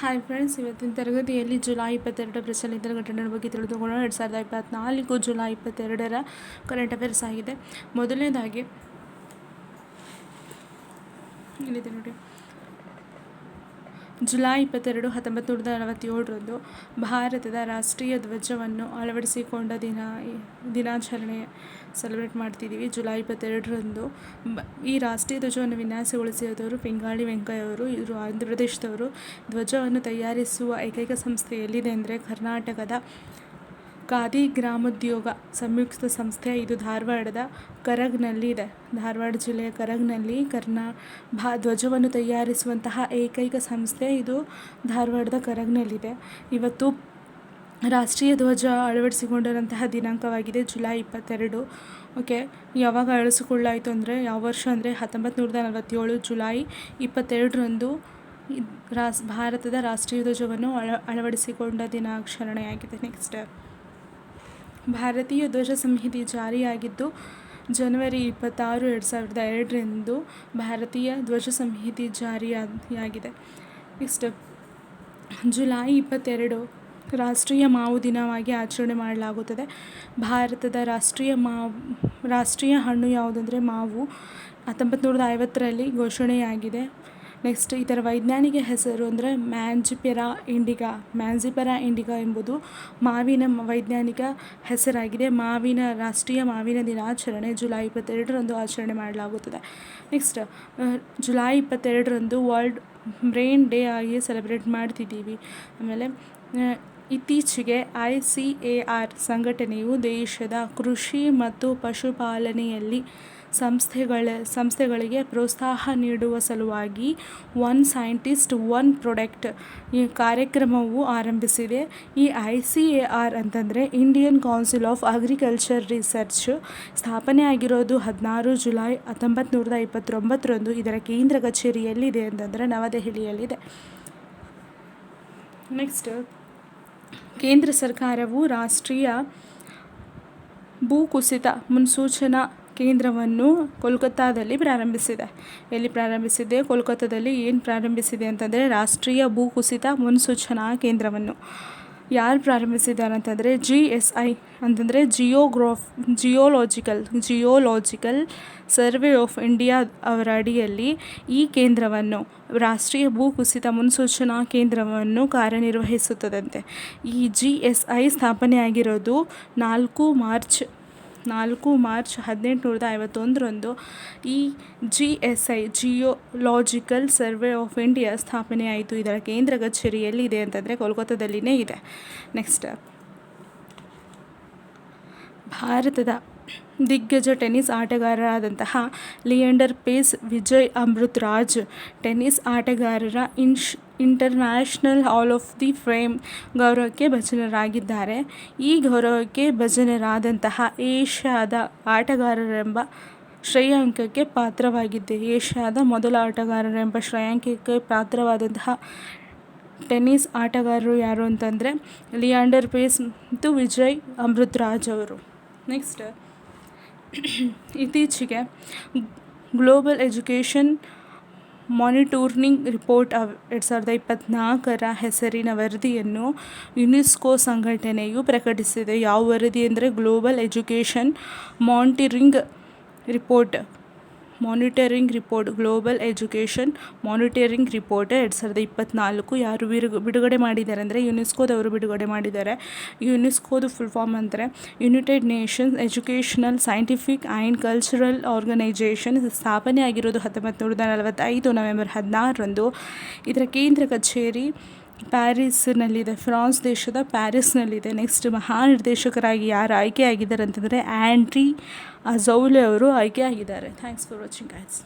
Hi friends ಇವತ್ತಿನ ತರಗತಿಯಲ್ಲಿ July ಇಪ್ಪತ್ತೆರಡರ ಪ್ರಚಲಿತ ಘಟನೆಗಳ ಬಗ್ಗೆ ತಿಳಿದುಕೊಳ್ಳೋಣ. ಎರಡು ಸಾವಿರದ ಇಪ್ಪತ್ತ್ನಾಲ್ಕು ಜುಲೈ ಇಪ್ಪತ್ತೆರಡರ ಕರೆಂಟ್ ಅಫೇರ್ಸ್ ಆಗಿದೆ. ಮೊದಲನೇದಾಗಿ ಇಲ್ಲಿದೆ ನೋಡಿ? ಜುಲೈ ಇಪ್ಪತ್ತೆರಡು ಹತ್ತೊಂಬತ್ತು ನೂರ ನಲವತ್ತೇಳರಂದು ಭಾರತದ ರಾಷ್ಟ್ರೀಯ ಧ್ವಜವನ್ನು ಅಳವಡಿಸಿಕೊಂಡ ದಿನ, ದಿನಾಚರಣೆ ಸೆಲೆಬ್ರೇಟ್ ಮಾಡ್ತಿದ್ದೀವಿ. ಜುಲೈ ಇಪ್ಪತ್ತೆರಡರಂದು ಈ ರಾಷ್ಟ್ರೀಯ ಧ್ವಜವನ್ನು ವಿನ್ಯಾಸಗೊಳಿಸಿದವರು ಪಿಂಗಾಳಿ ವೆಂಕಯ್ಯ ಅವರು ಇವರು ಆಂಧ್ರ ಪ್ರದೇಶದವರು ಧ್ವಜವನ್ನು ತಯಾರಿಸುವ ಏಕೈಕ ಸಂಸ್ಥೆ ಎಲ್ಲಿದೆ ಅಂದರೆ ಕರ್ನಾಟಕದ ಖಾದಿ ಗ್ರಾಮೋದ್ಯೋಗ ಸಂಯುಕ್ತ ಸಂಸ್ಥೆ ಇದು ಧಾರವಾಡದ ಕರಗ್ನಲ್ಲಿ ಇದೆ. ಧಾರವಾಡ ಜಿಲ್ಲೆಯ ಕರಗ್ನಲ್ಲಿ ಕರ್ನಾ ಭಾ ಧ್ವಜವನ್ನು ತಯಾರಿಸುವಂತಹ ಏಕೈಕ ಸಂಸ್ಥೆ ಇದು ಧಾರವಾಡದ ಕರಗ್ನಲ್ಲಿದೆ ಇವತ್ತು ರಾಷ್ಟ್ರೀಯ ಧ್ವಜ ಅಳವಡಿಸಿಕೊಂಡಿರುವಂತಹ ದಿನಾಂಕವಾಗಿದೆ ಜುಲೈ ಇಪ್ಪತ್ತೆರಡು. ಓಕೆ, ಯಾವಾಗ ಅಳಿಸಿಕೊಳ್ಳಾಯಿತು ಅಂದರೆ ಯಾವ ವರ್ಷ ಅಂದರೆ ಹತ್ತೊಂಬತ್ತು ನೂರದ ನಲವತ್ತೇಳು ಜುಲೈ ಇಪ್ಪತ್ತೆರಡರಂದು ರಾಸ್ ಭಾರತದ ರಾಷ್ಟ್ರೀಯ ಧ್ವಜವನ್ನು ಅಳ, ಅಳವಡಿಸಿಕೊಂಡ ದಿನಾಚರಣೆಯಾಗಿದೆ. ನೆಕ್ಸ್ಟ್. ಭಾರತೀಯ ಧ್ವಜ ಸಂಹಿತೆ ಜಾರಿಯಾಗಿದ್ದು, ಜನವರಿ ಇಪ್ಪತ್ತಾರು, ಎರಡು ಸಾವಿರದ ಎರಡರಂದು ಭಾರತೀಯ ಧ್ವಜ ಸಂಹಿತೆ ಜಾರಿಯಾಗಿದೆ. ನೆಕ್ಸ್ಟ್ ಜುಲೈ ಇಪ್ಪತ್ತೆರಡು, ರಾಷ್ಟ್ರೀಯ ಮಾವು ದಿನವಾಗಿ ಆಚರಣೆ ಮಾಡಲಾಗುತ್ತದೆ. ಭಾರತದ ರಾಷ್ಟ್ರೀಯ ಮಾವು, ರಾಷ್ಟ್ರೀಯ ಹಣ್ಣು ಯಾವುದಂದರೆ ಮಾವು. ಹತ್ತೊಂಬತ್ತು ನೂರದ ಐವತ್ತರಲ್ಲಿ ಘೋಷಣೆಯಾಗಿದೆ. ನೆಕ್ಸ್ಟ್ ಇದರ ವೈಜ್ಞಾನಿಕ ಹೆಸರು ಅಂದರೆ ಮ್ಯಾಂಜಿಪೆರಾ ಇಂಡಿಗಾ ಮ್ಯಾಂಜಿಪೆರಾ ಇಂಡಿಗಾ ಎಂಬುದು ಮಾವಿನ ವೈಜ್ಞಾನಿಕ ಹೆಸರಾಗಿದೆ. ಮಾವಿನ ರಾಷ್ಟ್ರೀಯ ಮಾವಿನ ದಿನಾಚರಣೆ ಜುಲೈ ಇಪ್ಪತ್ತೆರಡರಂದು ಆಚರಣೆ ಮಾಡಲಾಗುತ್ತದೆ. ನೆಕ್ಸ್ಟ್ ಜುಲೈ ಇಪ್ಪತ್ತೆರಡರಂದು ವರ್ಲ್ಡ್ ಬ್ರೈನ್ ಡೇ ಆಗಿ ಸೆಲೆಬ್ರೇಟ್ ಮಾಡ್ತಿದ್ದೀವಿ. ಆಮೇಲೆ ಇತ್ತೀಚೆಗೆ ಐ ಸಿ ಎ ಆರ್ ಸಂಘಟನೆಯು ದೇಶದ ಕೃಷಿ ಮತ್ತು ಪಶುಪಾಲನೆಯಲ್ಲಿ ಸಂಸ್ಥೆಗಳ, ಸಂಸ್ಥೆಗಳಿಗೆ ಪ್ರೋತ್ಸಾಹ ನೀಡುವ ಸಲುವಾಗಿ ಒನ್ ಸೈಂಟಿಸ್ಟ್ ಒನ್ ಪ್ರೊಡಕ್ಟ್ ಈ ಕಾರ್ಯಕ್ರಮವು ಆರಂಭಿಸಿದೆ. ಈ ಐ ಸಿ ಎ ಆರ್ ಅಂತಂದರೆ Indian council of agriculture research ಸ್ಥಾಪನೆ ಆಗಿರೋದು ಹದಿನಾರು ಜುಲೈ ಹತ್ತೊಂಬತ್ತು ನೂರದ ಇಪ್ಪತ್ತೊಂಬತ್ತರಂದು. ಇದರ ಕೇಂದ್ರ ಕಚೇರಿ ಎಲ್ಲಿದೆ ಅಂತಂದರೆ ನವದೆಹಲಿಯಲ್ಲಿದೆ. ನೆಕ್ಸ್ಟ್ ಕೇಂದ್ರ ಸರ್ಕಾರವು ರಾಷ್ಟ್ರೀಯ ಭೂಕುಸಿತ ಮುನ್ಸೂಚನಾ ಕೇಂದ್ರವನ್ನು ಕೋಲ್ಕತ್ತಾದಲ್ಲಿ ಪ್ರಾರಂಭಿಸಿದೆ. ಎಲ್ಲಿ ಪ್ರಾರಂಭಿಸಿದೆ? ಕೋಲ್ಕತ್ತಾದಲ್ಲಿ ಏನು ಪ್ರಾರಂಭಿಸಿದೆ ಅಂತಂದರೆ ರಾಷ್ಟ್ರೀಯ ಭೂಕುಸಿತ ಮುನ್ಸೂಚನಾ ಕೇಂದ್ರವನ್ನು. ಯಾರು ಪ್ರಾರಂಭಿಸಿದ್ದಾರೆ ಅಂತಂದರೆ ಜಿ ಎಸ್ ಐ ಅಂತಂದರೆ geograph, geological geological survey of India ಅವರ ಅಡಿಯಲ್ಲಿ ಈ ಕೇಂದ್ರವನ್ನು, ರಾಷ್ಟ್ರೀಯ ಭೂಕುಸಿತ ಮುನ್ಸೂಚನಾ ಕೇಂದ್ರವನ್ನು ಕಾರ್ಯನಿರ್ವಹಿಸುತ್ತದಂತೆ. ಈ ಜಿ ಎಸ್ ಐ ಸ್ಥಾಪನೆಯಾಗಿರೋದು ನಾಲ್ಕು ಮಾರ್ಚ್ ನಾಲ್ಕು ಮಾರ್ಚ್ ಹದಿನೆಂಟುನೂರದ ಐವತ್ತೊಂದರಂದು ಈ G S I geological survey of India ಸ್ಥಾಪನೆಯಾಯಿತು. ಇದರ ಕೇಂದ್ರ ಕಚೇರಿ ಎಲ್ಲಿದೆ ಅಂತಂದರೆ ಕೋಲ್ಕತ್ತಾದಲ್ಲಿನೇ ಇದೆ. ನೆಕ್ಸ್ಟ್. ಭಾರತದ ದಿಗ್ಗಜ ಟೆನ್ನಿಸ್ ಆಟಗಾರರಾದಂತಹ ಲಿಯೆಂಡರ್ ಪೇಸ್, ವಿಜಯ್ ಅಮೃತ್ ರಾಜ್ ಟೆನ್ನಿಸ್ ಆಟಗಾರರ ಇನ್ಶ್ international hall of the frame ಗೌರವಕ್ಕೆ ಭಜನರಾಗಿದ್ದಾರೆ. ಈ ಗೌರವಕ್ಕೆ ಭಜನರಾದಂತಹ ಏಷ್ಯಾದ ಆಟಗಾರರೆಂಬ ಶ್ರೇಯಾಂಕಕ್ಕೆ ಪಾತ್ರವಾಗಿದ್ದೆ ಏಷ್ಯಾದ ಮೊದಲ ಆಟಗಾರರೆಂಬ ಶ್ರೇಯಾಂಕಕ್ಕೆ ಪಾತ್ರವಾದಂತಹ ಟೆನ್ನಿಸ್ ಆಟಗಾರರು ಯಾರು ಅಂತಂದರೆ ಲಿಯಾಂಡರ್ ಪೇಸ್ ಮತ್ತು ವಿಜಯ್ ಅಮೃತ್ ರಾಜ್ ಅವರು. ನೆಕ್ಸ್ಟ್ ಇತ್ತೀಚೆಗೆ ಗ್ಲೋಬಲ್ ಎಜುಕೇಷನ್ ಮಾನಿಟೋರ್ನಿಂಗ್ ರಿಪೋರ್ಟ್ ಎರಡು ಸಾವಿರದ ಇಪ್ಪತ್ತ್ನಾಲ್ಕರ ಹೆಸರಿನ ವರದಿಯನ್ನು ಯುನೆಸ್ಕೋ ಸಂಘಟನೆಯು ಪ್ರಕಟಿಸಿದೆ. ಯಾವ ವರದಿ ಅಂದರೆ global education monitoring report monitoring report global education monitoring report ಎರಡು ಸಾವಿರದ ಇಪ್ಪತ್ತ್ನಾಲ್ಕು ಯಾರು ಬಿಡುಗಡೆ ಮಾಡಿದ್ದಾರೆ ಅಂದರೆ ಯುನೆಸ್ಕೋದವರು ಬಿಡುಗಡೆ ಮಾಡಿದ್ದಾರೆ. ಯುನೆಸ್ಕೋದು ಫುಲ್ ಫಾರ್ಮ್ ಅಂದರೆ United Nations educational scientific and cultural organisation ಸ್ಥಾಪನೆ ಆಗಿರೋದು ಹತ್ತೊಂಬತ್ತು ನೂರ ನಲವತ್ತೈದು ನವೆಂಬರ್ ಹದಿನಾರರಂದು. ಇದರ ಕೇಂದ್ರ ಕಚೇರಿ ಪ್ಯಾರಿಸ್ನಲ್ಲಿದೆ, ಫ್ರಾನ್ಸ್ ದೇಶದ ಪ್ಯಾರಿಸ್ನಲ್ಲಿದೆ. ನೆಕ್ಸ್ಟ್ ಮಹಾನಿರ್ದೇಶಕರಾಗಿ ಯಾರು ಆಯ್ಕೆ ಆಗಿದ್ದಾರೆ ಅಂತಂದರೆ ಆ್ಯಂಡ್ರಿ ಅಜೌಲೆ ಅವರು ಆಯ್ಕೆ ಆಗಿದ್ದಾರೆ. Thanks for watching guys